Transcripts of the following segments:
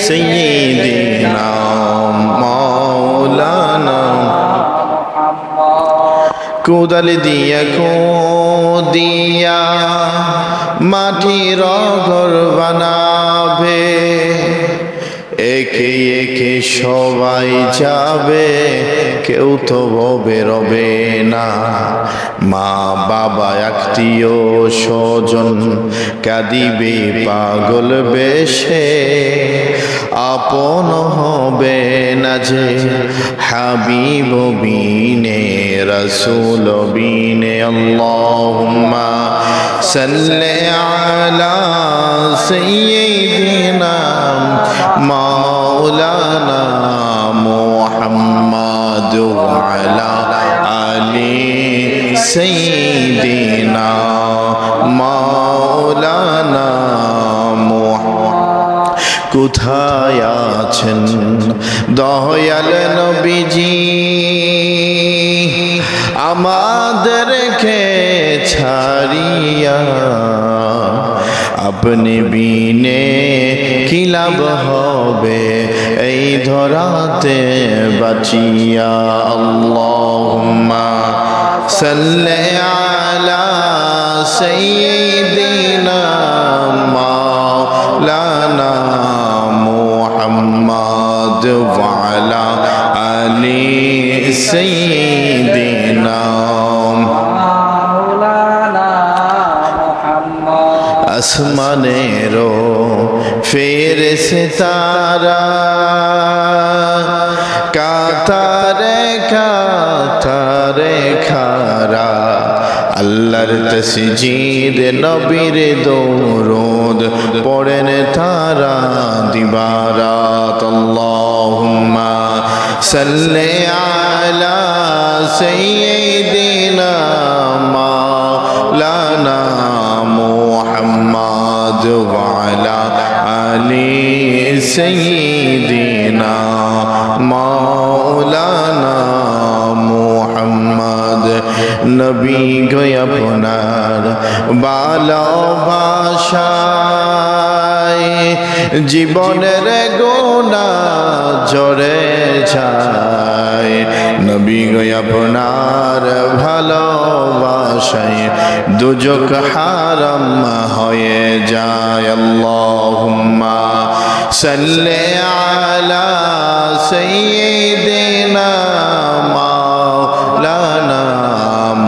سيدنا مولانا কোদাল দিয়া দিয়া মাটির ঘর বানাবে একে একে সবাই যাবে কেউ তো বেরোবে না মা বাবা আত্মীয় স্বজন কাঁদিবে পাগল বেশে আপন হবে না যে হাবিব বিনে রসুল বিনে। আল্লাহুম্মা সাল্লি আলা সাইয়্যিদিনা মাওলানা মুহাম্মদ ওয়া আলা আলি সাইয়্যিদিনা মাওলানা মুহাম্মদ কোথায় আছেন? দয়াল নবীজি আমাদেরকে ছাড়িয়া আপনি বিনে কি হবে? এই ধরাতে বাঁচিয়া আল্লাহুম্মা সাল্লি আলা সাইয়্যিদিনা মাওলানা আলি সাইয়্যিদিনা মাওলানা মুহাম্মদ আসমানেরও ফেরেশে তারা কাতারে কাতারে খারা আল্লাহর তসজিদ নবীর দৌরদ পড়েন তারা দিবারাত আল্লাহুম্মা সাল্লি আলা সাইয়্যিদিনা মাওলানা মুহাম্মদ ওয়া আলা আলি সাইয়্যিদিনা মাওলানা মুহাম্মদ নবী গো আপনার ভালোবাসায় জীবনের গোনা জড়ে যায় নবী গো, আপনার ভালোবাসায় দুজক হারাম হয়ে যায়। আল্লাহুম্মা সাল্লি আলা সাইয়্যিদিনা মাওলানা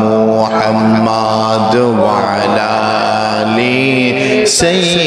মুহাম্মদ ওয়া আলা আলি সাইয়্যিদিনা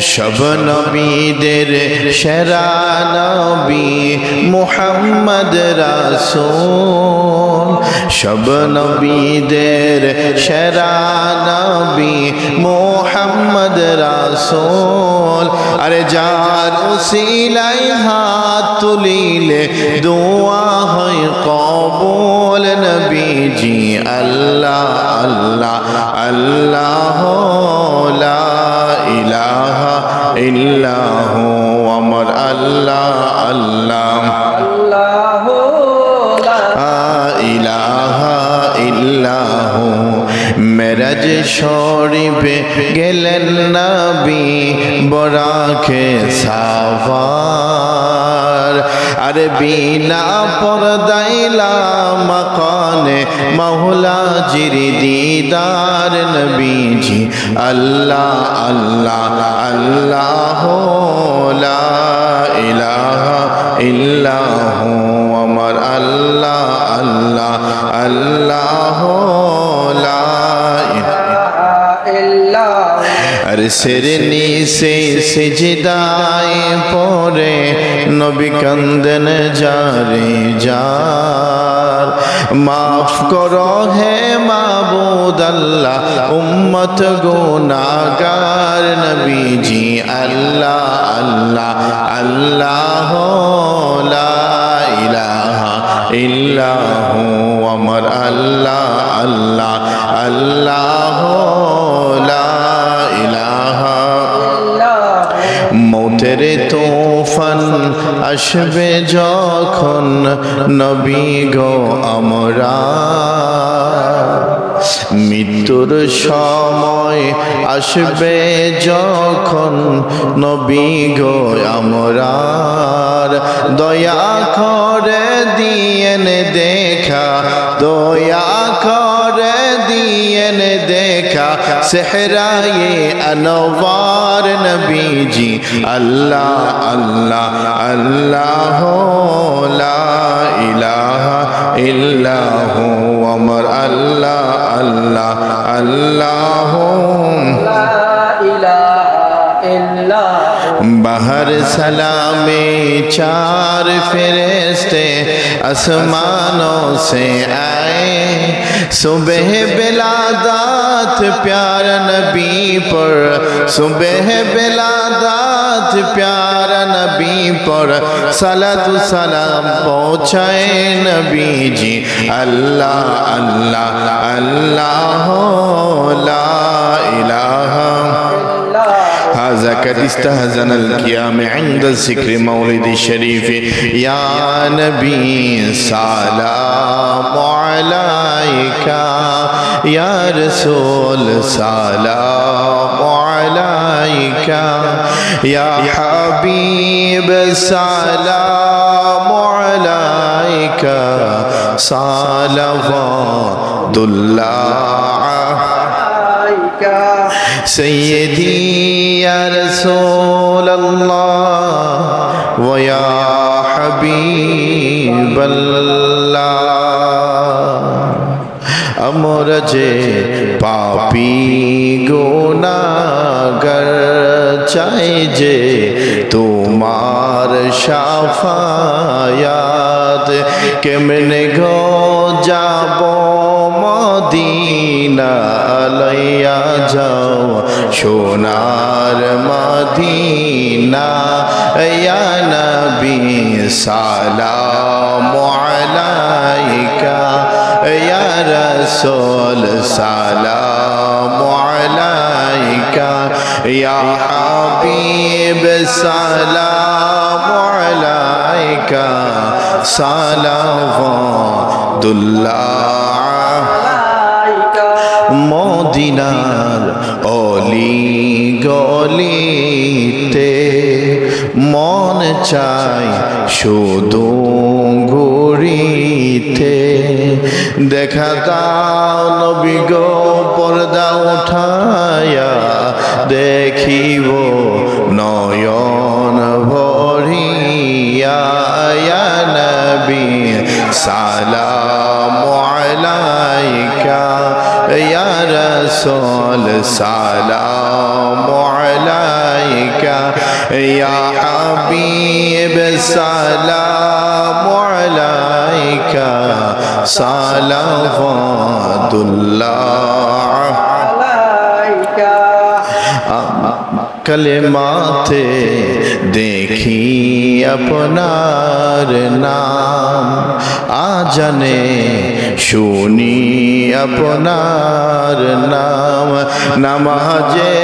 সব নবীদের সেরা নবী মুহাম্মদ রাসূল। সব নবীদের সেরা নবী মুহাম্মদ রাসূল। আরে যার উসিলাই হাত তুলিলে দোয়া হয় কবুল নবীজি, আল্লাহ আল্লাহ আল্লাহ। লা ইলাহা ইল্লাহু আমার আল্লাহ আল্লাহ আল্লাহু লা ইলাহা ইল্লাহু। মেরাজ শরীফে গেলেন নবী বরাকে সাফার আরে বিনা পর্দাইলা মকানে মৌলা জিরি দিদার নবীজি, আল্লাহ আল্লাহ আল্লাহ, লা ইলাহা ইল্লাহু, আমার আল্লাহ আল্লাহ আল্লাহ আর সের নিসে সিজদায় পরে নবী কান্দন জারে যার। মাফ করো হে মাবুদ আল্লাহ, উম্মত গুনাহগার নবীজি, আল্লাহ আল্লাহ আল্লাহ, লা ইলাহা ইল্লাহু, আমার আল্লাহ আল্লাহ আল্লাহ। মৌতের তোফান আসবে যখন নবী গো আমরা। মৃত্যুর সময় আসবে যখন নবী গো আমরার দয়া করে দিয়েন দেখা, দয়া করে দিয়েন দেখা। کیا سحرائے انوار نبی جی اللہ اللہ اللہ لا الہ الا ہو، عمر، اللہ اللہ اللہ بہر سلام چار فرشتے، آسمانوں سے آئے ہے صبح بلادات پیار نبی پر۔ صبح بلادات پیار نبی پر۔ صلات و سلام پہنچائے نبی جی۔ اللہ اللہ اللہ، لا الہ هذا قد استهزن القيام عند الذكر مولد الشريف. يا نبي سلام عليك. يا رسول سلام عليك. يا حبيب سلام عليك. صلوات الله سیدی یا رسول اللہ و یا حبیب اللہ امرج پاپی گونا گر چاہے جے تمہار شافا یاد کہ من گو جابو مدینہ علیہ جاؤ সোনার মদিনা, ইয়া নবী সালাম আলাইকা, ইয়া রাসূল সালাম আলাইকা, ইয়া হাবিব সালাম আলাইকা, সালাওয়াতুল্লাহ মদিনার অলি গলিতে মন চাই শুধু ঘুরিতে। দেখা দাও নবী গো, পর্দা উঠায়া দেখিব, নয়ন ভরিয়া। নবী, সালাম আলাইকা। ইয়া রাসূল সালাম আলাইকা ইয়া হাবিব সালাম আলাইকা সালাওয়াতুল্লাহ কলেমাতে দেখি আপনার নাম আজানে শুনি আপনার নাম, নামাজে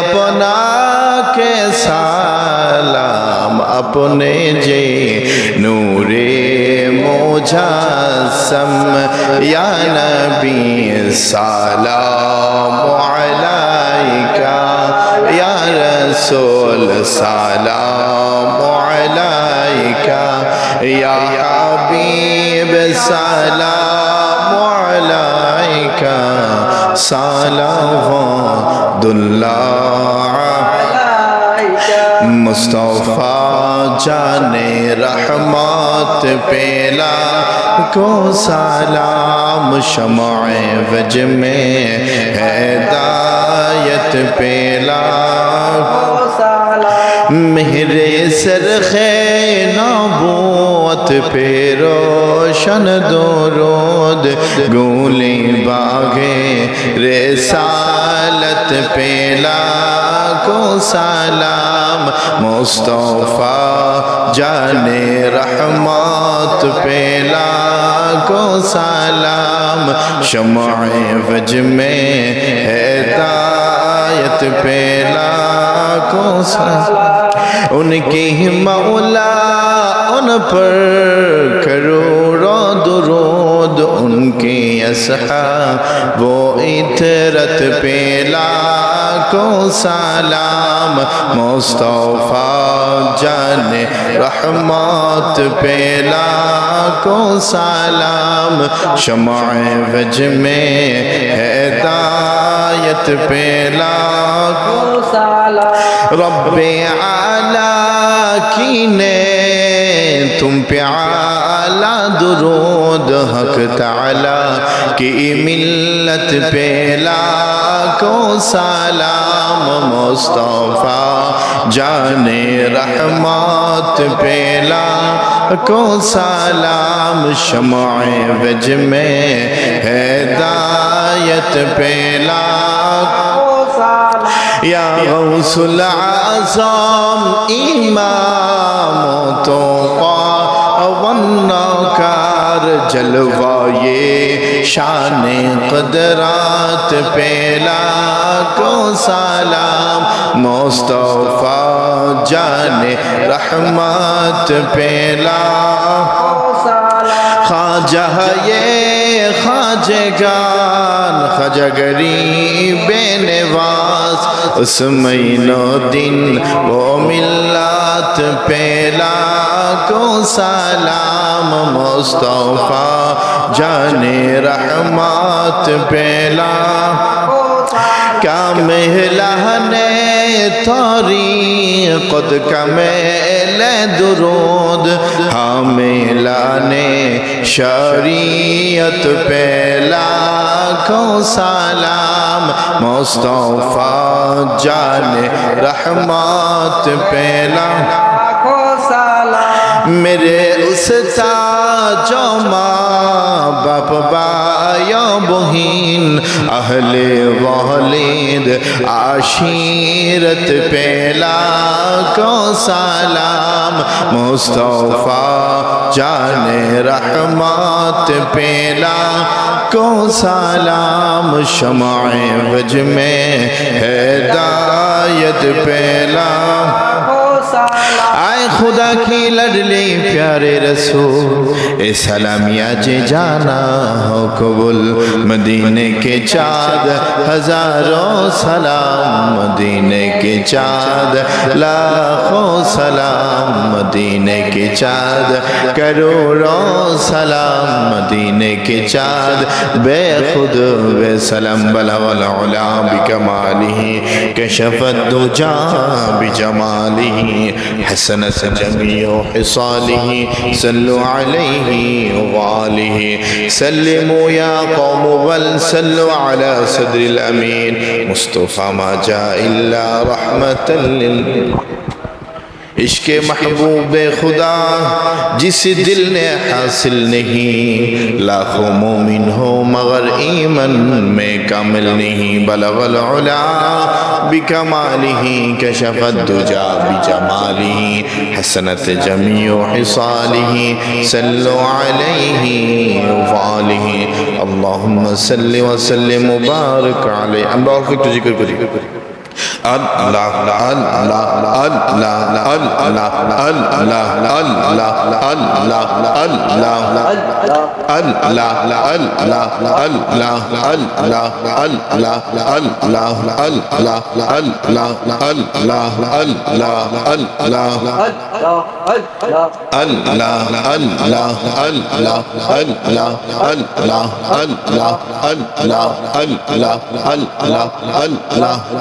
আপনাকে সালাম, আপনে যে নূরে মোজাসম, ইয়া নবী সালাম আলাইকা, ইয়া রাসূল সালাম আলাইকা, ইয়া হাবিব সালাম صلوات الله مصطفیٰ جانے رحمت پیلا کو سلام شمع وج میں ہدایت پیلا کو سلام مہر سرخ نبوت پہ روشن درود گولی باغے رسالت پیلا کو سلام مصطفیٰ جان رحمت پیلا کو سلام شمع وج میں ہے تایت پیلا کو سلام ان کے مولا ان پر کروڑوں درود ان کے اصحاب وہ اطرت پہ لاکھوں سلام مصطفیٰ جان رحمت پہ لاکھوں سلام شمع وج میں ہے হেদায়ত পেলা রব্বে আলা কিনে তুম পে আলা দুরোদ হক তালা কি মিল্লত পেলা کو سلام مصطفیٰ جان رحمت پیلا کو سلام شمع وج میں ہدایت پیلا یا غوث العظام امام تو کار جلوہ یہ شان قدرات پیلا کو سلام مصطفیٰ جان رحمت پیلا خواجہ یہ خواجگان، خواجہ غریب نواز اس مہینوں دن وہ ملات پیلا کو سلام مصطفیٰ، جان رحمات پیلا কামেলাহনে তরি কদ কামেলে দুরোদ। হামেলানে শরিয়ত পেলা কো সালাম। মোস্তফা জানে রহমত পেলা मेरे उस्ताद जो माँ बाप बाया बहिन अहले वालिद आशीरत पेला को सलाम मुस्तफ़ा जाने रहमत पेला को सलाम शमाए वज में हैदायत पेला آئے خدا کی لڈلی پیارے رسول، اے سلامیہ جے جانا ہو قبول، مدینے کے چاد ہزاروں سلام، مدینے کے چاد لاکھوں سلام، مدینے کے چاد کروڑوں سلام، مدینے کے چاد بے خود، بے سلام بلا والعلا بکمالی کشفت دو جان بجمالی حسنت جميع حصاله صلوا عليه وآله. سلموا يا قوم بل صلوا على صدر الأمين. مصطفى ما جاء إلا رحمة لل عشق محبوب خدا جس دل نے حاصل نہیں لاکھوں مومن ہو مگر ایمن میں کامل نہیں۔ بلغ العلا بکمالہ کشف الدجا ہی۔ حسنت جمیع حصال ہی سلو علیہ وآلہ۔ اللہم سلی وسلی مبارک علیہ۔ اللہ حافظ تجھے کر کر کر کر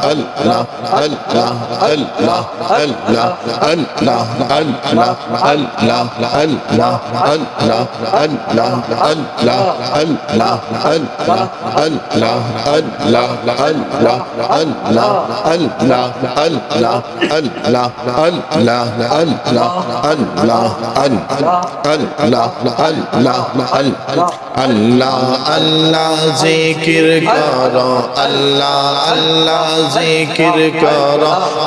Allah اللہ اللہ ذکر کرو اللہ اللہ ذکر জিকির কর।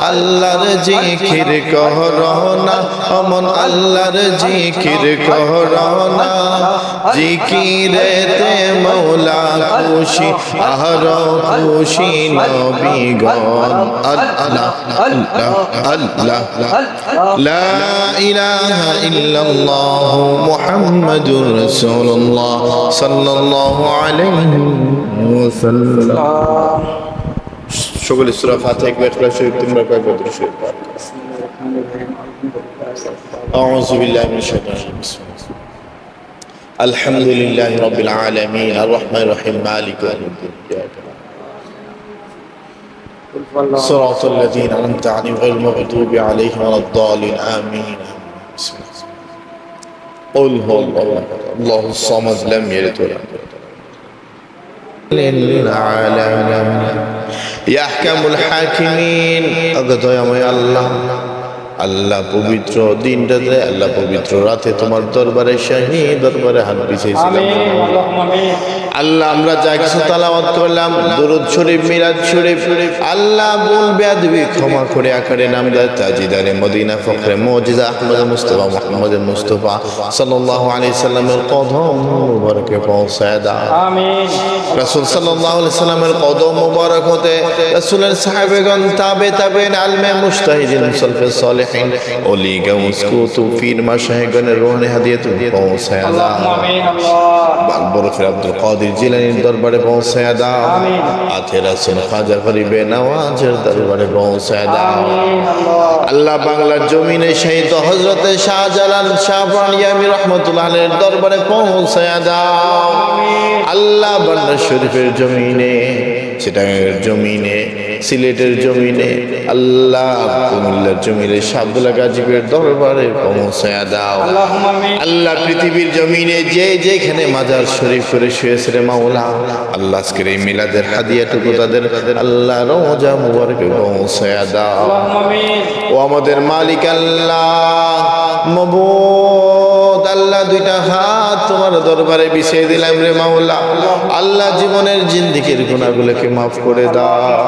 আল্লাহর জিকির কর না অমন আল্লাহর জিকির কর না জিকিরেতে মৌলা খুশি, আহর খুশি নবীগণ আল্লাহ আল্লাহ আল্লাহ। লা ইলাহা ইল্লাল্লাহ মুহাম্মাদুর সাল্লাল্লাহু আলাইহি ওয়াসাল্লাম। شغل السورة فاتحة بإخلاص شريف تمرة بدر شو أعوذ بالله من الشيطان الحمد لله رب العالمين الرحمن الرحيم مالك يوم الدين صراط الذين أنعمت عليهم غير المغضوب عليهم ولا الضالين آمين الله قل هو الله الله الصمد لم يلد ولم يولد للعالمين يا أحكم الحاكمين. أقضي يا الله. আল্লাহ পবিত্র দিনটাতে আল্লাহ পবিত্র রাতে তোমার দরবারে শাহী দরবারে হাত বিছিয়েছিলাম আল্লাহ আমরা যা কিছু তালাওয়াত করলাম দুরুদ শরীফ মিরাজ শরীফ আল্লাহ ভুল বেয়াদবি ক্ষমা করে আকারে নামদার তাজিদারে মদিনা ফখরে মজিদা আহমদ মুস্তফা মুহাম্মদ মুস্তফা সাল্লাল্লাহু আলাইহি সাল্লামের কদম মুবারকে পৌঁছায় আমিন। রাসূল সাল্লাল্লাহু আলাইহি সাল্লামের কদম মুবারক হতে রাসূলের সাহাবেগণ তাবে তাবেন আলমে মুস্তাহিদিন সলফে সালেহিন। ওলি গাউস কুতু ফির মাশায়েগণের রুহানি হাদিয়া তুমি পৌঁছায় দাও আমিন আল্লাহ। বরফের আব্দুল কাদের জিলানির দরবারে পৌঁছায় দাও আথের আসেন খাজা গরিবে নওয়াজের দরবারে পৌঁছায় দাও আমিন আল্লাহ। আল্লাহ বাংলার জমিনে শহীদ হজরতে শাহজালাল শাহবান ইয়ামি রহমতুল্লাহ আলের দরবারে পৌঁছায় দাও আল্লাহ বান্দার শরীফের জমিনে চিটাঙের জমিনে সিলেটের জমিনে আল্লাহ কুমিল্লার জমিনে শাবদুল্লাহ গাজীবের দরবারে পৌঁছায় দাও। আল্লাহ পৃথিবীর জমিনে যে যেখানে মাজার শরীফ করে শুয়েছে রে মাওলা আল্লাহ আজকের এই মিলাদের হাদিয়াটুকু তাদের আল্লাহ রোজা মুবারকে পৌঁছায়া দাও। ও আমাদের মালিক আল্লাহ আল্লাহ দুইটা হাত তোমার দরবারে বিছিয়ে দিলাম রে মাওলা। আল্লাহ জীবনের জিন্দিগির গুণাগুলোকে মাফ করে দাও।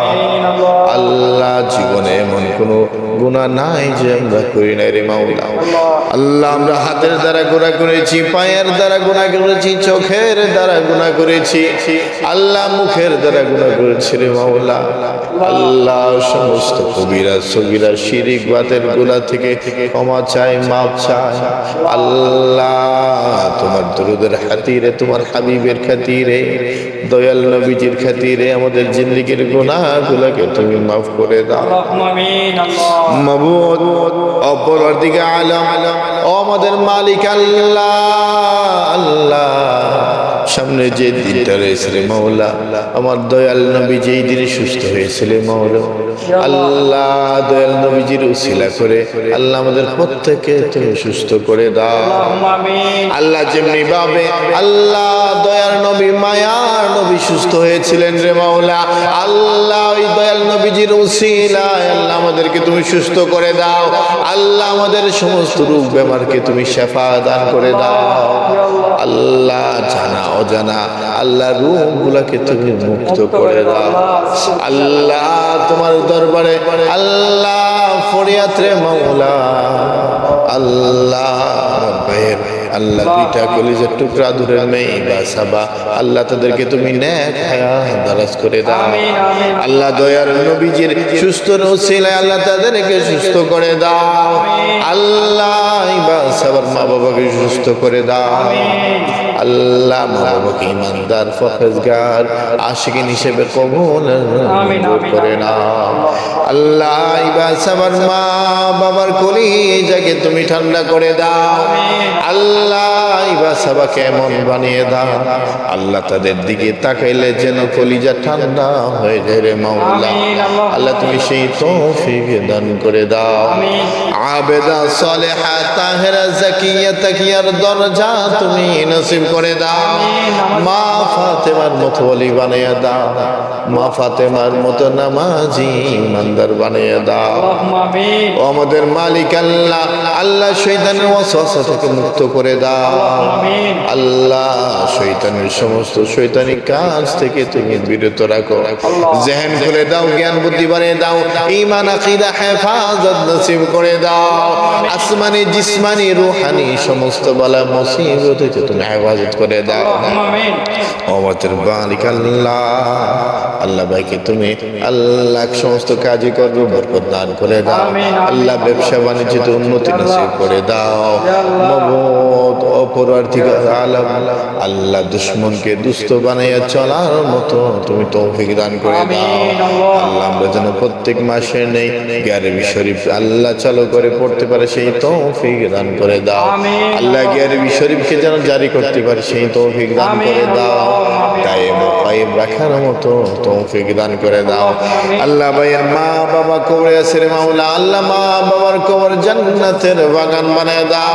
আল্লাহ জীবনে এমন কোনো গুণা নাই যে আমরা করি নাই রে মাওলা। আল্লাহ আমরা হাতের দ্বারা গুণা করেছি, পায়ের দ্বারা গুণা করেছি, চোখের দ্বারা গুণা করেছি। আল্লাহ মুখের দ্বারা গুণা করেছি রে মাওলা। আল্লাহ সমস্ত কবিরা সগিরা শিরিক বাতেরগুলা থেকে ক্ষমা চাই মাপ চাই আল্লাহ তোমার দরুদের খাতিরে তোমার হাবিবের খাতিরে দয়াল নবীজির খাতিরে আমাদের জিন্দিগির গুনাহগুলোকে তুমি মাফ করে দাও। আল্লাহ। মাবুদ অপর দিকে আলম ও আমাদের মালিক আল্লাহ আল্লাহ। সামনে যে দিনটা রয়েছে রে মাওলা আমার দয়াল নবী যেই দিনে সুস্থ হয়েছিল মাওলা আল্লাহ দয়াল নবীজির উসিলা করে আল্লাহ আমাদের প্রত্যেকে তুমি সুস্থ করে দাও। আল্লাহ যেমনি ভাবে আল্লাহ দয়ার নবী মায়ার নবী সুস্থ হয়েছিলেন রে মাওলা আল্লাহ ওই দয়াল নবীজির উসিলায় আল্লাহ আমাদেরকে তুমি সুস্থ করে দাও আল্লাহ আমাদের সমস্ত রোগ বেমারকে তুমি শেফা দান করে দাও। আল্লাহ জানা, অজানা। আল্লাহ রোগগুলাকে তুমি মুক্ত করে দাও। আল্লাহ তোমার দরবারে, আল্লাহ ফরিয়াত রে মাওলা। আল্লাহ ভাইয়ের আল্লাহ দুইটা কলিজের টুকরা ধরে মেয়ে বা সাবা। আল্লাহ তাদেরকে তুমি দারাজ করে দাও। আল্লাহ দয়ার নবীজির সুস্থ নসিলায় আল্লাহ তাদেরকে সুস্থ করে দাও। আল্লাহ বা সাবার মা বাবাকে সুস্থ করে দাও। আল্লাহ মা বাবাকে ইমানদার ফরজগার আশিকিন হিসেবে কবুল করে। নাও আল্লাহ ইবাস আমার মা বাবার কলি যাকে তুমি ঠান্ডা করে দাও আল্লাহ ইবাস বাবাকে এমন বানিয়ে দাও আল্লাহ তাদের দিকে তাকাইলে যেন কলিজা ঠান্ডা হয়ে যায় রে মাওলা আল্লাহ। তুমি সেই তৌফিক দান করে দাও আমিন। আবেদা সালেহা তাহেরা জাকিয়া তাকিয়ার দরজা তুমি নসিব করে দাও। মা ফাতেমার মতো বলি বানিয়ে দাও। মা ফাতেমার মতো নামাজি ইমানদার বানিয়ে দাও। ও আমাদের মালিক আল্লাহ আল্লাহ শৈতানের ওয়াসওয়াসা থেকে মুক্ত করে দাও। আল্লাহ শৈতানের সমস্ত শৈতানি কাজ থেকে তুমি বিরত রাখো। জেহেন খুলে দাও জ্ঞান বুদ্ধি বানিয়ে দাও। ইমান আকিদা হেফাজত নসিব করে দাও। আসমানি জিসমানি রুহানি সমস্ত বালা মুসিবত থেকে তুমি হেফাজত করে দাও অমতের মালিক আল্লাহ। আল্লাহ ভাইকে তুমি আল্লাহ সমস্ত কাজই করবে বরকত দান করে দাও। আল্লাহ ব্যবসা বাণিজ্যতে উন্নতি নসিব করে দাও। অপরার্থিক আলম আল্লাহ দুশ্মনকে দুস্থ বানাইয়া চলার মতো তুমি তৌফিক দান করে দাও আল্লাহ। আমরা যেন প্রত্যেক মাসে নেই গ্যারবি শরীফ আল্লাহ চালু করে পড়তে পারে সেই তৌফিক দান করে দাও। আল্লাহ গ্যারবি শরীফকে যেন জারি করতে পারে সেই তৌফিক দান করে দাও আল্লাহ। কায়েম রাখার মতো তৌফিক দান করে দাও। আল্লাহ ভাইয়ের মা বাবা কবরে আছে মাওলা আল্লাহ মা বাবার কবর জান্নাতের বাগান বানায় দাও।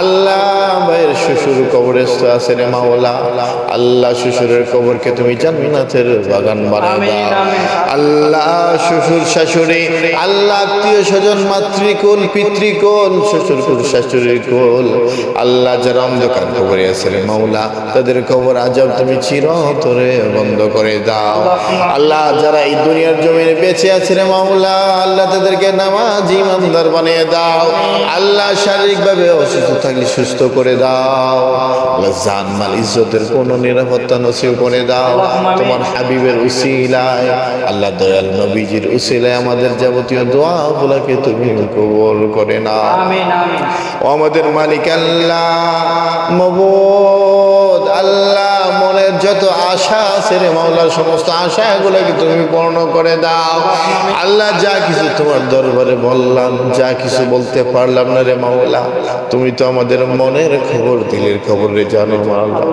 আল্লাহ ভাইয়ের শ্বশুর কবরস্থ আছে রে মাওলা আল্লাহ শ্বশুরের কবরকে তুমি জান্নাতের বাগান বানায় দাও। আল্লাহ শ্বশুর শাশুড়ি আল্লাহ আত্মীয় স্বজন মাতৃকুল পিতৃকুল শ্বশুর কুল শাশুড়ির কুল আল্লাহ যারা অন্ধকার কবরে আছে রে মাওলা তাদের কবর আজব তুমি চিরতরে বন্ধ করে দাও। আল্লাহ যারা এই দুনিয়ার জমিনে বেঁচে আছে রে মাওলা আল্লাহ তাদেরকে নামাজ ইমানদার বানিয়ে দাও। আল্লাহ শারীরিকভাবে অসুস্থ থাকলে সুস্থ করে দাও। আল্লাহ জান মাল ইজ্জতের কোনো নিরাপত্তা নসিব করে দাও। তোমার হাবিবের উসিলায় আল্লাহ দয়াল নবীজির উসিলায় আমাদের যাবতীয় দোয়াগুলোকে তুমি কবুল করে না আমিন আমিন। ও আমাদের মালিক আল্লাহ মবুদ আল্লাহ। মনের যত আশা আছে রে মাওলার সমস্ত আশা আশাগুলোকে তুমি পূর্ণ করে দাও। আল্লাহ যা কিছু তোমার দরবারে বললাম, যা কিছু বলতে পারলাম না রে মাওলা, তুমি তো আমাদের মনের খবর, দিলের খবর রে জানো মাওলা।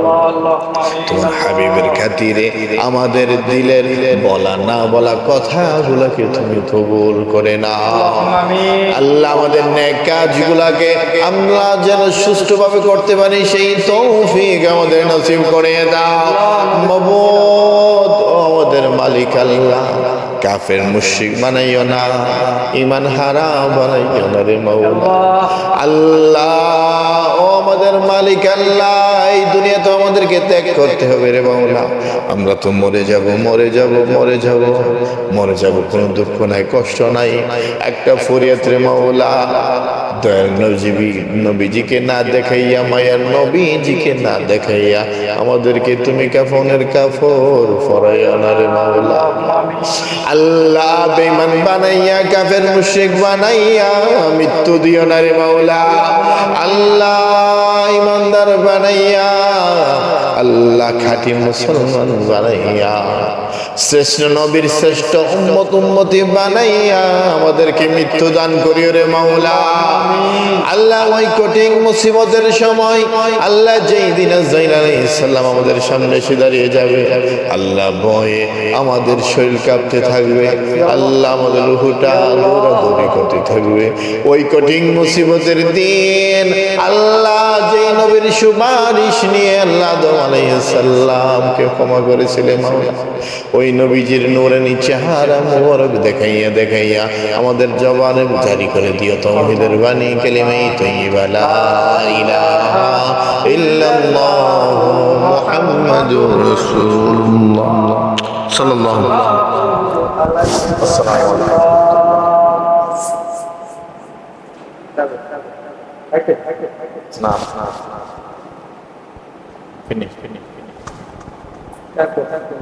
তোমার হাবিবের খাতিরে আমাদের দিলের বলা না বলা কথাগুলোকে তুমি কবুল করে না আল্লাহ আমাদের নেক কাজগুলাকে আমরা যেন সুষ্ঠুভাবে করতে পারি, সেই তৌফিক আমাদের নসিব করে দাও। মবুদ আমাদের মালিক আল্লাহ। কাফের মুশরিক বানাইও না। ইমান হারা বানাইও না রে মৌলা আল্লাহ, ও আমাদের মালিক, আল্লাহ, এই দুনিয়া তো আমাদেরকে ত্যাগ করতে হবে রে মাওলা আমরা তো মরে যাব মরে যাব মরে যাব। মরে যাব, কোনো দুঃখ নাই, কষ্ট নাই। একটা ফরিয়াত রে মাওলা দয়াল নবীজি, নবীজিকে না দেখাইয়া, মায়ার নবীজিকে না দেখাইয়া আমাদেরকে তুমি কাফনের কাফর ফরাইয়া না রে মাওলা আল্লাহ বেমান বানাইয়া কাফের মুশরিক বানাইয়া মৃত্যু দিও না রে মাওলা। আল্লাহ ইমানদার বানাইয়া আল্লাহ খাঁটি মুসলমান বানাইয়া, শ্রেষ্ঠ নবীর শ্রেষ্ঠ উম্মত উম্মতি বানাইয়া আমাদেরকে মৃত্যু দান করিও রে মাওলা। আল্লাহ ওই কঠিন মুসিবতের সময়, আল্লাহ যেই দিন সাল্লাম আমাদের সামনে এসে দাঁড়িয়ে যাবে, আল্লাহ ভয়ে আমাদের শরীর কাঁপতে থাকবে, আল্লাহ আমাদের রুহুটা দৌড়াদৌড়ি করতে থাকবে। ওই কঠিন মুসিবতের দিন আল্লাহ নবীর সুপারিশ নিয়ে আল্লাহ সাল্লামকে ক্ষমা করেছিলেন ওই নবীজির নূরানি চেহারা মোবারক দেখাইয়া দেখাইয়া আমাদের জবানে জারি করে দিও তৌহিদের বাণী কালিমাই তৈবা লা ইলাহা ইল্লাল্লাহ মুহাম্মাদুর রাসূলুল্লাহ। সাল্লাল্লাহু আসসালামু আলাইকুম। เป็นหนึ่งเป็นหนึ่งน่ากลัวน่ากลัว